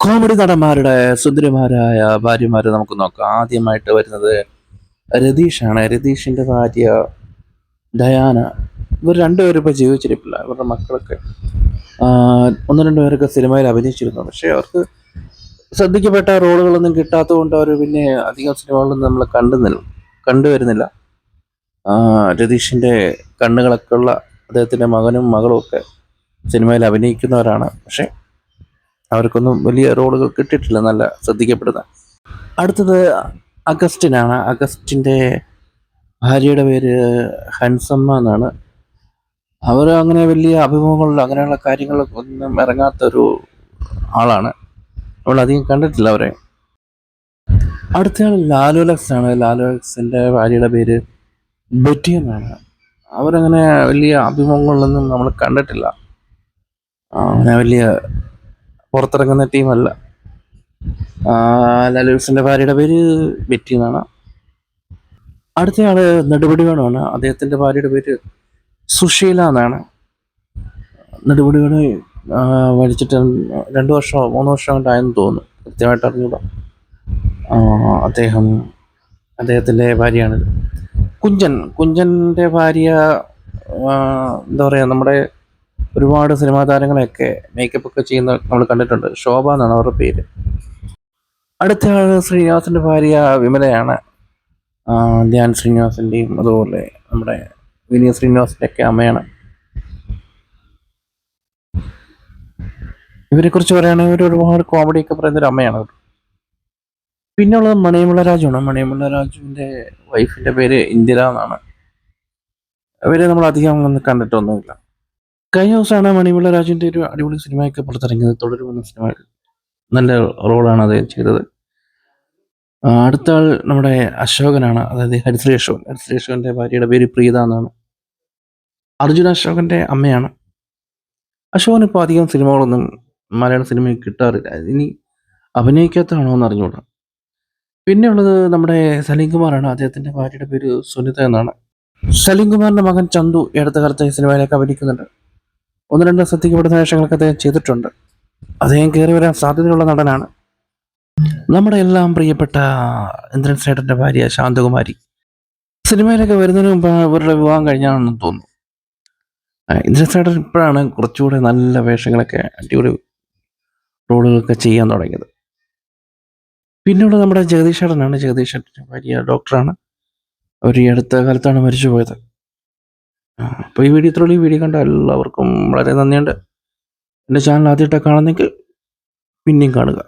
Comedy നടന്മാരുടെ സുന്ദരിമാരായ ഭാര്യമാരെ നമുക്ക് നോക്കാം. ആദ്യമായിട്ട് വരുന്നത് രതീഷാണ്. രതീഷിന്റെ ഭാര്യ ഡയാന. ഇവർ രണ്ടുപേരും ഇപ്പോൾ ജീവിച്ചിരിപ്പില്ല. ഇവരുടെ മക്കളൊക്കെ ഒന്ന് രണ്ട് പേരൊക്കെ സിനിമയിൽ അഭിനയിച്ചിരുന്നു. പക്ഷേ അവർക്ക് ശ്രദ്ധിക്കപ്പെട്ട റോളുകളൊന്നും കിട്ടാത്തതുകൊണ്ട് അവർ പിന്നെ അധികം സിനിമകളൊന്നും നമ്മൾ കണ്ടുന്നില്ല കണ്ടുവരുന്നില്ല. ആ, രതീഷിന്റെ കണ്ണുകളൊക്കെ ഉള്ള അദ്ദേഹത്തിന്റെ മകനും മകളും ഒക്കെ സിനിമയിൽ അഭിനയിക്കുന്നവരാണ്. പക്ഷേ അവർക്കൊന്നും വലിയ റോളുകൾ കിട്ടിയിട്ടില്ല നല്ല ശ്രദ്ധിക്കപ്പെടുന്ന. അടുത്തത് അഗസ്റ്റിനാണ് അഗസ്റ്റിന്റെ ഭാര്യയുടെ പേര് ഹൻസമ്മ എന്നാണ്. അവർ അങ്ങനെ വലിയ അഭിമുഖങ്ങളിൽ അങ്ങനെയുള്ള കാര്യങ്ങളൊക്കെ ഒന്നും ഇറങ്ങാത്ത ഒരു ആളാണ്. നമ്മൾ അധികം കണ്ടിട്ടില്ല അവരെ. അടുത്തയാൾ ലാലുലക്സ് ആണ്. ലാലുലക്സിന്റെ ഭാര്യയുടെ പേര് ബെറ്റി എന്നാണ്. അവരങ്ങനെ വലിയ അഭിമുഖങ്ങളിലൊന്നും നമ്മൾ കണ്ടിട്ടില്ല. അങ്ങനെ വലിയ പുറത്തിറങ്ങുന്ന ടീമല്ല. ലലൂസിന്റെ ഭാര്യയുടെ പേര് ബെറ്റി എന്നാണ്. അടുത്തയാൾ നെടുപടിവേണമാണ് അദ്ദേഹത്തിന്റെ ഭാര്യയുടെ പേര് സുശീല എന്നാണ്. നെടുപടിവേണ് മരിച്ചിട്ട് രണ്ട് വർഷമോ മൂന്ന് വർഷം കൊണ്ടായെന്ന് തോന്നുന്നു. കൃത്യമായിട്ട് അറിഞ്ഞൂടാ. അദ്ദേഹം അദ്ദേഹത്തിന്റെ ഭാര്യയാണിത് കുഞ്ചൻ കുഞ്ചന്റെ ഭാര്യ എന്താ പറയാ നമ്മുടെ ഒരുപാട് സിനിമാ താരങ്ങളെയൊക്കെ മേക്കപ്പ് ഒക്കെ ചെയ്യുന്ന നമ്മൾ കണ്ടിട്ടുണ്ട്. ശോഭ എന്നാണ് അവരുടെ പേര്. അടുത്ത ആൾ ശ്രീനിവാസിന്റെ ഭാര്യ വിമലയാണ്. ധ്യാൻ ശ്രീനിവാസിന്റെയും അതുപോലെ നമ്മുടെ വിനീത് ശ്രീനിവാസിന്റെ ഒക്കെ അമ്മയാണ്. ഇവരെക്കുറിച്ച് പറയുകയാണെങ്കിൽ ഇവർ ഒരുപാട് കോമഡി ഒക്കെ പറയുന്നൊരു അമ്മയാണ് അവർ പിന്നെ ഉള്ളത് മണിയമുള്ള രാജുവാണ്. മണിയമുള്ള രാജുവിന്റെ വൈഫിന്റെ പേര് ഇന്ദിര എന്നാണ് അവരെ നമ്മൾ അധികം ഒന്നും കണ്ടിട്ടൊന്നുമില്ല. കഴിഞ്ഞ ദിവസമാണ് മണിമുള്ള രാജുവിന്റെ ഒരു അടിപൊളി സിനിമയൊക്കെ പുറത്തിറങ്ങിയത്. തുടരുമെന്ന സിനിമ നല്ല റോളാണ് അദ്ദേഹം ചെയ്തത്. അടുത്ത ആൾ നമ്മുടെ അശോകനാണ്. അതായത് ഹരിശ്രീ അശോകൻ. ഹരിശ്രീ അശോകന്റെ ഭാര്യയുടെ പേര് പ്രീത എന്നാണ്. അർജുന അശോകന്റെ അമ്മയാണ്. അശോകൻ ഇപ്പോൾ അധികം സിനിമകളൊന്നും മലയാള സിനിമയിൽ കിട്ടാറില്ല. ഇനി അഭിനയിക്കാത്തതാണോ എന്ന് അറിഞ്ഞുകൂടാ. പിന്നെ ഉള്ളത് നമ്മുടെ സലീം കുമാറാണ്. അദ്ദേഹത്തിന്റെ ഭാര്യയുടെ പേര് സുനിത എന്നാണ്. സലീം കുമാറിന്റെ മകൻ ചന്തു ഈ സിനിമയിലേക്ക് അഭിനയിക്കുന്നുണ്ട്. ഒന്ന് രണ്ട് ശ്രദ്ധിക്കപ്പെടുന്ന വേഷങ്ങളൊക്കെ അദ്ദേഹം ചെയ്തിട്ടുണ്ട്. അദ്ദേഹം കയറി വരാൻ സാധ്യതയുള്ള നടനാണ്. നമ്മുടെ എല്ലാം പ്രിയപ്പെട്ട ഇന്ദ്രൻ സേട്ടന്റെ ഭാര്യ ശാന്തകുമാരി. സിനിമയിലൊക്കെ വരുന്നതിന് മുമ്പ് ഇവരുടെ വിവാഹം കഴിഞ്ഞാണെന്ന് തോന്നുന്നു. ഇന്ദ്രൻ സേട്ടൻ ഇപ്പോഴാണ് കുറച്ചുകൂടെ നല്ല വേഷങ്ങളൊക്കെ അടിപൊളി റോളുകളൊക്കെ ചെയ്യാൻ തുടങ്ങിയത്. പിന്നീട് നമ്മുടെ ജഗദീഷ് ചേട്ടനാണ്. ജഗദീഷ് ചേട്ടന്റെ ഭാര്യ ഡോക്ടറാണ്. അവർ ഈ അടുത്ത കാലത്താണ് മരിച്ചു പോയത് അപ്പോൾ ഈ വീഡിയോ ഇത്രയുള്ള ഈ വീഡിയോ കണ്ട എല്ലാവർക്കും വളരെ നന്ദിയുണ്ട്. എന്റെ ചാനൽ ആദ്യമായിട്ടാണ് കാണുന്നെങ്കിൽ പിന്നെയും കാണുക.